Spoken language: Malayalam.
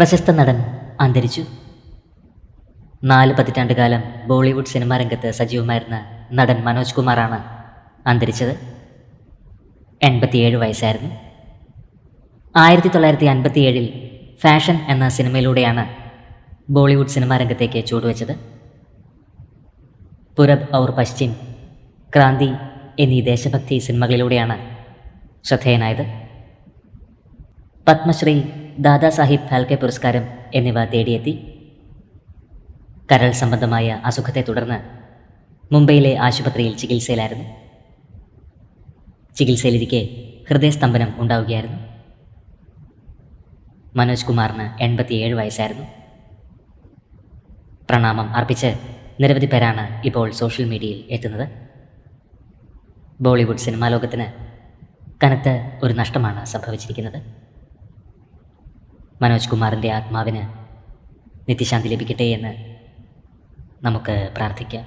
പ്രശസ്ത നടൻ അന്തരിച്ചു. നാല് പതിറ്റാണ്ട് കാലം ബോളിവുഡ് സിനിമാ രംഗത്ത് സജീവമായിരുന്ന നടൻ മനോജ് കുമാറാണ് അന്തരിച്ചത്. എൺപത്തിയേഴ് വയസ്സായിരുന്നു. ആയിരത്തി തൊള്ളായിരത്തി അൻപത്തിയേഴിൽ ഫാഷൻ എന്ന സിനിമയിലൂടെയാണ് ബോളിവുഡ് സിനിമാ രംഗത്തേക്ക് ചുവടുവെച്ചത്. പുരബ് ഔർ പശ്ചിം ക്രാന്തി എന്നീ ദേശഭക്തി സിനിമകളിലൂടെയാണ് ശ്രദ്ധേയനായത്. പത്മശ്രീ ദാദാസാഹിബ് ഫാൽക്കെ പുരസ്കാരം എന്നിവ തേടിയെത്തി. കരൾ സംബന്ധമായ അസുഖത്തെ തുടർന്ന് മുംബൈയിലെ ആശുപത്രിയിൽ ചികിത്സയിലായിരുന്നു. ചികിത്സയിലിരിക്കെ ഹൃദയസ്തംഭനം ഉണ്ടാവുകയായിരുന്നു. മനോജ് കുമാറിന് എൺപത്തിയേഴ് വയസ്സായിരുന്നു. പ്രണാമം അർപ്പിച്ച് നിരവധി പേരാണ് ഇപ്പോൾ സോഷ്യൽ മീഡിയയിൽ എത്തുന്നത്. ബോളിവുഡ് സിനിമാ ലോകത്തിന് കനത്ത ഒരു നഷ്ടമാണ് സംഭവിച്ചിരിക്കുന്നത്. മനോജ് കുമാറിന്റെ ആത്മാവിന് നിത്യശാന്തി ലഭിക്കട്ടെ എന്ന് നമുക്ക് പ്രാർത്ഥിക്കാം.